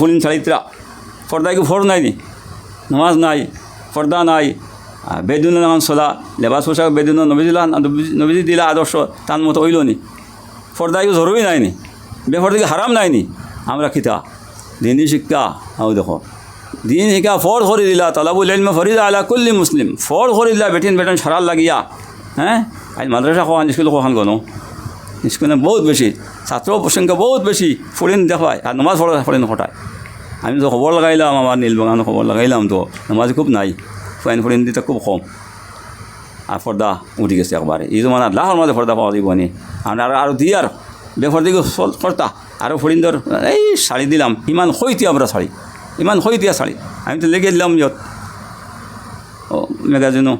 Fluorine ছাড়িতরা। ফর্দায় কি for নাই নামাজ নাই ফর্দা নাই। বেদুন নামান চলা লেবাস পোশাক বেদুন নবীজিলা নবীজি দিলা আদর্শ তার মতো হইল নি। ফর্দায় কি জরুরি নাই নি বেফর্দা কি হারাম নাই নি আমরা খিতা দিনী শিক্ষা। আও দেখো। দিন শিক্ষা ফর করে দিলা, তালাবুল ইলমে ফরিদা আলা কুল্লি মুসলিম। ফর করে দিলা, বেটিন বেটন সারাল লাগিয়া। হ্যাঁ? আজ মাদ্রাসা খাওয়ান স্কুল খাওয়ান গনো। স্কুলে বহুত বেশি ছাত্র সংখ্যা বহুত বেশি ফরিন দেখায় আর নমাজ পড়া ফরিন ঘটায় আমি তো খবর লাগাইলাম আমার নীলবাগানো খবর লাগাইলাম তো, নমাজ খুব নাই ফাইন ফরিন দিতে খুব কম। আর ফর্দা উঠি গেছে একবারে এই জমানা লাহর মাঝে ফর্দা পাওয়া দিব নি। আর আরও দিয়ে আর বেফর্দি চল কর্তা আরও ফরিন্দর এই শাড়ি দিলাম, ইমান হইতিয়া আমরা শাড়ি ইমান হইতিয়া শাড়ি আমি তো লেগে দিলাম যত। ও মেগাজিনো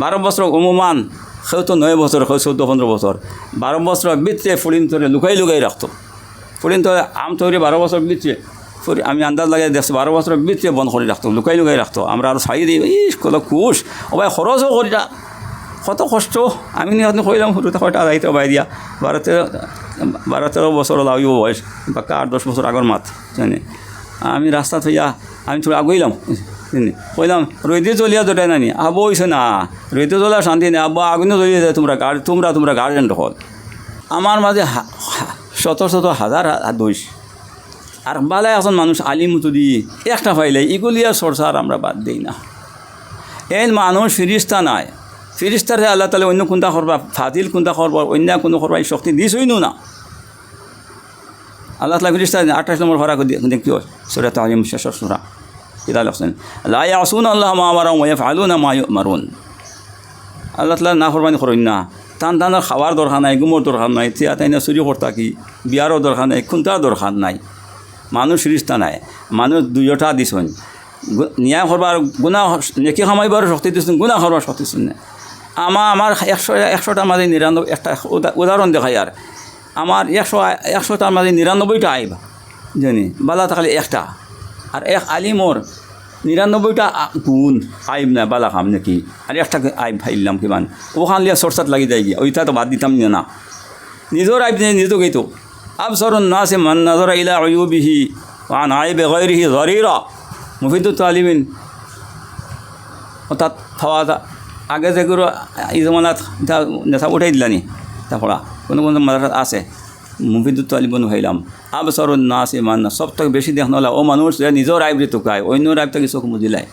বারো বছর অনুমান সেও নয় বছর সেও চৌদ্দ পনেরো বছর বারো বছর বিচ্ছে ফুরিন তরে লুকাই লুকাই রাখতো ফুরিন তরে আম তৈরি বারো বছর বিচ্ছে আমি আন্দাজ লাগাই দেখছি বারো বছর বিচ্ছে বন্ধ করে রাখতো লুকাই লুকাই রাখতো আমরা আর চাই দিই ইস কত খুশ ও ভাই খরচও করি না কত কষ্ট? আমি নিহত কইলাম সৰুতে কয়টা দায়িত্ব বাই দিয়া বারো তেরো বারো তেরো বছর লাগিব বয়স, বাক্কা আট দশ বছর আগর মাত জানি আমি রাস্তাত হইয়া আমি থোড়া আগুইলাম কইলাম রইতে চলিয়া দোটাই নানি। আবো হইছে না। রইতে চলা শান্তি নেই। আব্বা, আগুনে জ্বলিয়ে যায় তোমরা গার্ড তোমরা তোমরা গার্জেন হল আমার মাঝে শত শত হাজার দোষ। আর বালায় এখন মানুষ, আলিম যদি একটা ফাইলে এগুলিয়া সরসার আমরা বাদ দিই না। এই মানুষ ফিরিস্তা নাই। ফিরিস্তারে আল্লাহ তালে অন্য কোনটা করবা? ফাদিল কোনটা করবা? অন্য কোনো করবা? এই শক্তি দিছই না। আল্লাহ তালা ফিরিস্তা আঠাশ নম্বর ভরা দেখি সুরা তাহিম শেষর সুরা। কিতা লাগছেন লাই আসুন আল্লাহ মা আমার ওয়ে ফালু না মা মারুন আল্লাহ তালা না ফরমানি করেন না। টান টানার খাওয়ার দরকার নাই গুমর দরকার নাই তিয়া তাই না চুরি করতা কি, বিয়ারও দরকার নাই খুনতার দরকার নাই। মানুষ ফিরিস্তা নাই। মানুষ দুইটা দিছন। ন্যায় করবার গুণা নেকি খামাইবার শক্তি দিছেন গুণা করবার শক্তি দিছেন। আমার আমার একশো, একশোটার মাঝে নিরানব্বই, একটা উদা- উদাহরণ দেখাই আর। আমার একশো, একশোটার মাঝে নিরানব্বইটা আইব। জানি, বালা থাকলে একটা। আর এক আলিমর নিরানব্বইটা গুণ আইব না, বালা খাম নাকি? আর একটা আইব ফাইলাম কিমান? ওখান লিয়া চর্চাত লাগি যায় গিয়া, ওইটা তো বাদ দিতাম না। নিজের আইব নিয়ে নিজে গেতো আবসর নাসে মান নজর ইলা আয়ুবিহি ওয়ান আইবে গৈরিহি জরিরা মুফিদুত তালিমিন। অর্থাৎ খাওয়া আগে যেগুলো এই জমানাত নেশা উঠাই দিলানি, তারপরা কোনো কোনো মাদ্রাসাত আছে। মুফিদুত তালিবন ভাইলাম আবসর নাসে মান সব থেকে বেশি দেখ নহলে ও মানুষ যে নিজের আইব টুকায় অন্য আইব থাকি চোখ মুজিলাই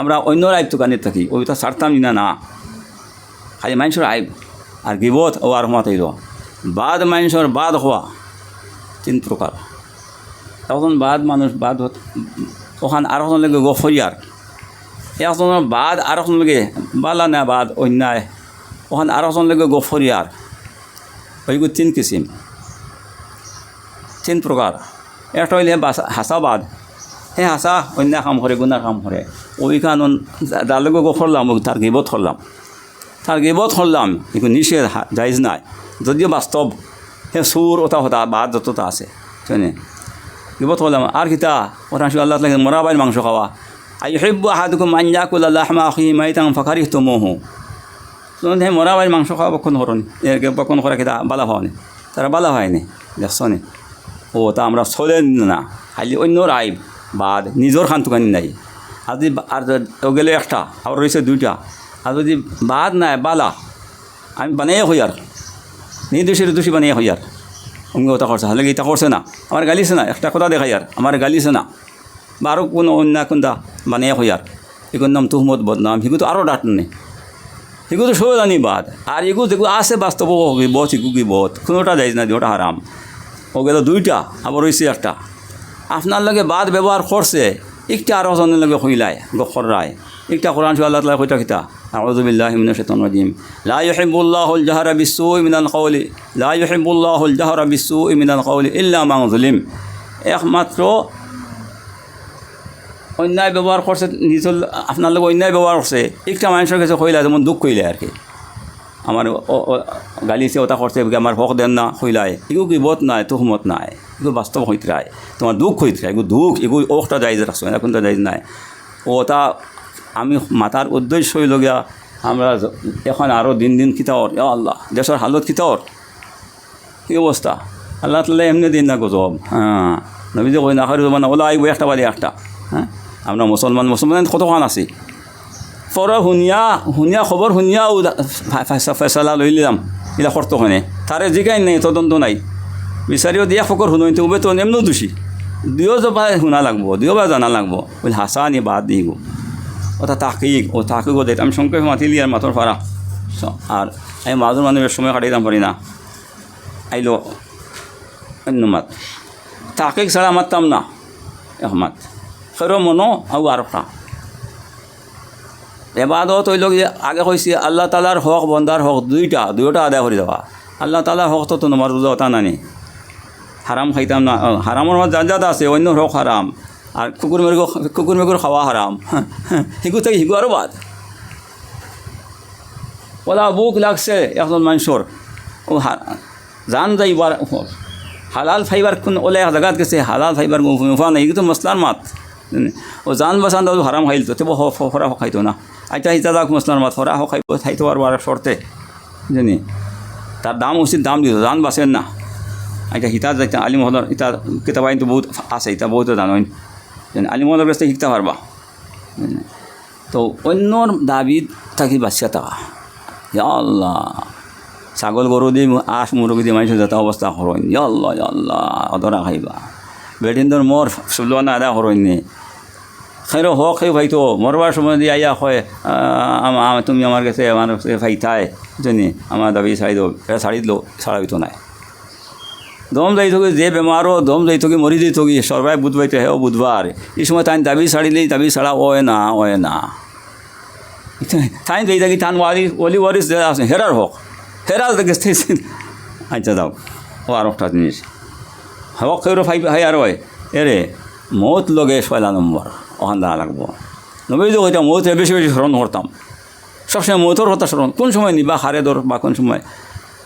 আমরা অন্য আইব টুকানি থাকি ওইটা ছাড়তাম না না। খালি মানুষের আইব আর গিবত ও আর মাত হইল। বাদ মানুষের বাদ হওয়া তিন প্রকার। তখন বাদ মানুষ, বাদ ওখান আর এখন লাগে গফরিয়ার। একজনের বাদ, আর এখন লাগে বালা না বাদ, অন্যায়। ওখান আর এখন লাগে গফরিয়ার। ওইগুলো তিন কিসিম। তিন প্রকার। একটা হইলে হাসাবাদ হে হাসা অন্যায় কাম করে গুণার কাম করে ওই কারণ যার লগে গফরলাম তার গিবত করলাম তার গিবত করলাম এগুলো নিষেধ জায়জ নাই। যদিও বাস্তব হে সুর ওটা হতা, বাদ যতটা আছে। জানে গিবত করলাম আর কিতা? ওটা আল্লাহ লাগে মাংস খাওয়া আই হেব্ব আহাদুকুম আঞ্জাকুল আল্লাহমা আখি মাইতাং ফাকারি তুমহু হে মরাবাইল মাংস খাওয়া বক্ষণ এর বক্ষণ করা কিতা বালা হওয়ানি। তারা বালা হয়নি দেখছ নি ও, তা আমরা চলে না। খালি অন্যর আইব বাদ, নিজের খান তুকানি নাই। আর যদি আর গেলে একটা আর রয়েছে দুইটা। আর যদি বাদ নাই, বালা, আমি বানিয়ে হই আর। নি দোষীর দোষী বানিয়ে হই আর। অঙ্গ ওটা করছে, হলে এটা করছে না। আমার গালিছে না, একটা কথা দেখাই আর। আমার গালিছে না। বা আরও কোনো অন্য কোনটা বানিয়ে হই আর। এগুলোর নাম তুহমত বদনাম সেগুলো আরও ডাট নেই এগুলো তো সোজানি বাদ। আর এগুলো দেখো আছে বাস্তব হকি বধ ইকুকি বধ কোনোটা যাইজ না ওটা হারাম। ওকে তো দুইটা, আবার রয়েছে একটা। আপনার লগে বাদ ব্যবহার করছে, একটা আরও জনের লগে হইলায় গখরায় একটা কোরআন আল্লাহ তালা হইতা খিতা আউজুবিল্লাহ মিন শেতন রাজিম। লা ইউহিবুল্লাহুল জাহরা বিসুই মিনাল কওলি। লা হল জাহরা বিসুই মিনাল কওলি ইল্লা মান যুলিম। একমাত্র অন্যায় ব্যবহার করছে নিজের আপনার লোক অন্যায় ব্যবহার করছে। একটা মানুষের কাছে কইলা যেমন দুঃখ কইলে আর কি। আমার গালিছে ওটা করছে আমার হক দেন না, হইলাই। এগুলো কি বোধ নাই, তুহমত নাই। এগুলো বাস্তব হইতে রায়। তোমার দুঃখ হইতে রায়, এগুলো দুঃখ, এগুলো ওটা যাইজ রাখছো এখনটা যাইজ নাই। ওটা আমি মাথার উদ্দেশ্য হইল গিয়া, আমরা এখন আরও দিন দিন কিতাওর ইয়া আল্লাহ, দেশের হালত কিতাওর কি অবস্থা? আল্লাহ তাল্লাহ এমনি দিন না গজব হ্যাঁ। নবীজি কই না আখের জমানা ওলা আইব একটা বাদে একটা। হ্যাঁ? আমরা মুসলমান মুসলমান কতক্ষণ আছি পরে শুনিয়া শুনিয়া খবর শুনিয়া ও ফেচলা লৈ লিলাম ইলা শর্তখানে তারে জিগাই নাই, তদন্ত নাই। বিচারিও দিয়া ফকর শুনো উবে তো এমনও দোষী। দুয়ো বা শুনা লাগবো, দুয়ো বা জানা লাগবো। বলে হাসা নি বাদ দিব ওটা তাকিক ও তাকিক দেয় আমি সংক্ষেপে মাতিলি আর মাতর ফারা আর আমি মাজুর মানুষের সময় কাটাইতাম পারি না। আইলো মাত তাকিক ছাড়া মারতাম না। এক মাত সেরো মনো আৰু আর একটা এবাদত যে আগে কইছি আল্লাহ তালার হক বন্দার হক দুইটা দুইটা আদায় করে দেওয়া আল্লাহ তালার হক তো তোমার রোজা ওটা নানি। হারাম খাইতাম না অ, হারামৰ মত জাত আছে অন্য হক হারাম আর কুকুর মেরুগ কুকুর মেকুর খাওয়া হারাম শিকু থেকে শিকু আরও বাদ। ওলা বুক লাগছে একজন মানুষের ও জান যাইবার হালাল ফাইবার কোন ওলে এক জায়গাত গেছে হালাল ফাইবার মুফা নাই কিন্তু মশলার মাত। ও জান বাসান দাদু হারাম খাইল তো, তেব ফরা খাইতো না। আইতা হিতা যাক মশলার মাত ফরা খাইব, খাইতো আর বার শর্তে জানি তার দাম উচিত দাম দিত জান বাঁচেন না। এটা হিতা যাইতা, আলিম হলর ইতা কিতাব আইন তো বহুত আছে, ইতা বহুত জানোইন। আলিম হলর কাছে শিখতে পারবা তো অন্যর দাবিত থাকি বাচ্চা থাকা। আল্লাহ, ছাগল গরু দি আশ মুরগি দি মানুষ যাতা অবস্থা ইয়া আল্লাহ আল্লাহ অদরা খাইবা। বেডিন্দর মর সুলওয়ানা আদা হরইন নে খেরো হক ভাই ভাইতো মরবার সময় দিয়ে আইয়া হয় তুমি আমার কাছে আমার কাছে ভাইতাই জানি আমার দাবি ছাড়ি দো এটা ছাড়ি দিলো ছাড়া হইতো নাই। দম যাই থাকি, যে বেমারও দম যাই থাকি মরি যাই থাকি সর্বাই বুধবাইতে হেও বুধবার এই সময় তাই দাবি ছাড়িলেই দাবি ছাড়া ওয় না ওয় না। তাই যাই থাকি তান ওয়ারি ওলি ওয়ারিস হেরার হোক হেরার দেখে আচ্ছা দাও ও আর একটা জিনিস হক খেয়ে ফাইভ হাই আর এরে মত লগে ছয়লা নম্বর ওখান দাঁড়া লাগবো। নবী যে হইতাম মত বেশি বেশি স্মরণ করতাম সবসময় মতর কথা স্মরণ কোন সময় নিবা হারে দর বা কোন সময়?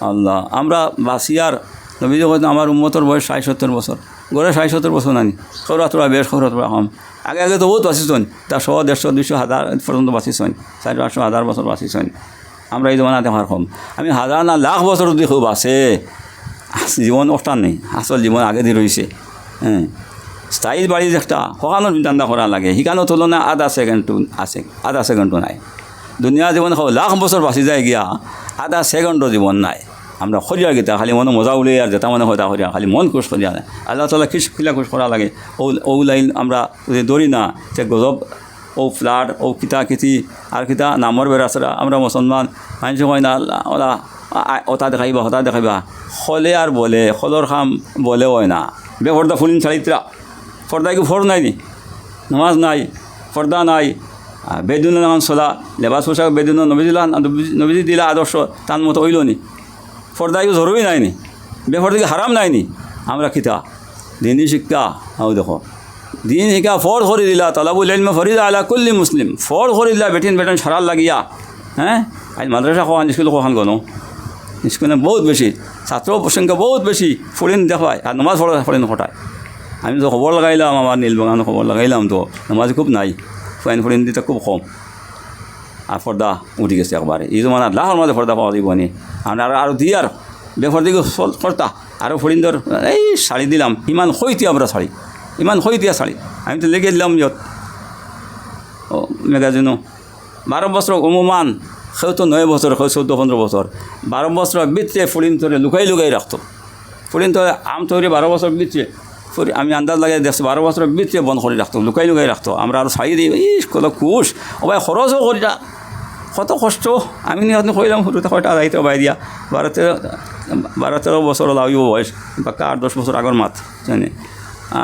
আল্লাহ, আমরা বাসিয়ার নবী যে হইতাম আমার উম্মতর বয়স ষাট সত্তর বছর গড়ে ষাট সত্তর বছর নানি। সৌরা তোরা বেশ সৌরা তোরা কম। আগে আগে তো বহুত বাঁচিছন তা শো দেড়শো দুইশো হাজার পর্যন্ত বাঁচিছন চারি পাঁচশো হাজার বছর বাঁচিছন আমরা এই জমানাতে আমার কম। আমি হাজার না লাখ বছর যদি খুব জীবন অষ্টান নেই। আসল জীবন আগে দিয়ে রয়েছে হ্যাঁ স্থায়ী বাড়ি একটা সকালের চিন্তা করা লাগে। সিকানো তুলনা আধা সেকেন্ডটো আছে। আধা সেকেন্ডটো নাই। দুনিয়া জীবন লাখ বছর বাঁচি যায় গিয়া, আধা সেকেন্ডৰ জীবন নাই। আমরা খরিয়া গীতা, খালি মনে মজা উলিয়ে আর যেটা মনে হয় তা খালি মন খুশ করিয়া নাই। আল্লাহ তালা খিস খিলা খুশ করা লাগে। ও ও লাইন আমরা যদি দৌড়ি না সে গজব ও ফ্লাড ও কিতা কিতি আর কিতা নামৰ বেৰাচৰা আমরা মুসলমান মানুষ কয় না ওলা ওটা দেখাইবা হতা দেখাইবা হলে আর বলে হলর খাম বলে হয় না। বেফর্দা ফুলিন ছাড়িত্রা ফর্দা কি ফর নাই নি? নামাজ নাই ফর্দা নাই। বেদুন নামান চলা লেবাস পোশাক বেদুন নবীজিলা, নবীজি দিলা আদর্শ তার মতো হইল নি? ফর্দা কি জরুরি নাই নি? বেফর্দা কি হারাম নাই নি? আমরা কিতা? দিনী শিক্ষা আও দেখো। দিন শিক্ষা ফর করে দিলা, তলাবুল ইলম ফরিদা আলা কুল্লি মুসলিম ফর করে দিলা বেটিন বেটন সারাল লাগিয়া। হ্যাঁ আজ মাদ্রাসা কখন স্কুল কখন গনো। স্কুলে বহুত বেশি ছাত্র সংখ্যা বহুত বেশি ফরিন দেখায় আর নমাজ পড়া ফরিন ঘটায় আমি তো খবর লাগাইলাম আমার নীলবাগানো খবর লাগাইলাম তো, নামাজ খুব নাই ফাইন ফরিন দিতে খুব কম। আর ফর্দা উঠি গেছে একবারে এই মানে লাহর মাঝে ফর্দা পাওয়া দিব নি? আর আর দিয়ে আর বেফর্দি ফর্তা আরও ফরিন্দর এই শাড়ি দিলাম, ইমান হইতি আমরা শাড়ি ইমান হইতিয়া শাড়ি আমি তো লেগে দিলাম যত ও মেগাজিনো বারো বছর অনুমান সেও নয় বছর সেও চৌদ্দ পনেরো বছর বারো বছর বিত্রে ফুলিন ধরে লুকাই লুকাই রাখতো ফুলিন ধরে আম তৈরি বারো বছর ফুরি আমি আন্দাজ লাগাই দেখছি বারো বছর বিত্রে বন্ধ করে রাখতো লুকাই লুকাই রাখতো আমরা আর ছাড়ি দিই ইস কত খুশ ভাই খরচও করি না কত কষ্ট। আমি নিয়ে কইলাম সৰুতে হয়তো আদায়িত বাই দিয়া। বাৰ তেৰ বাৰ তেৰ বছৰ লাগিব বয়স। বাক্কা আঠ দহ বছর আগর মাত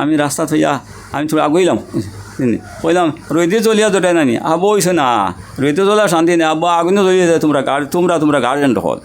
আমি রাস্তাত হইয়া আমি থোড়া আগুইলাম জানি কইলাম রইতে চলিয়া জোটাই নানি আবো হইছে না। রইতে চলা শান্তি নেই। আব্বা আগুনে জ্বলিয়ে যায় তোমরা গাড়ি তোমরা তোমরা গার্জেন্ট হল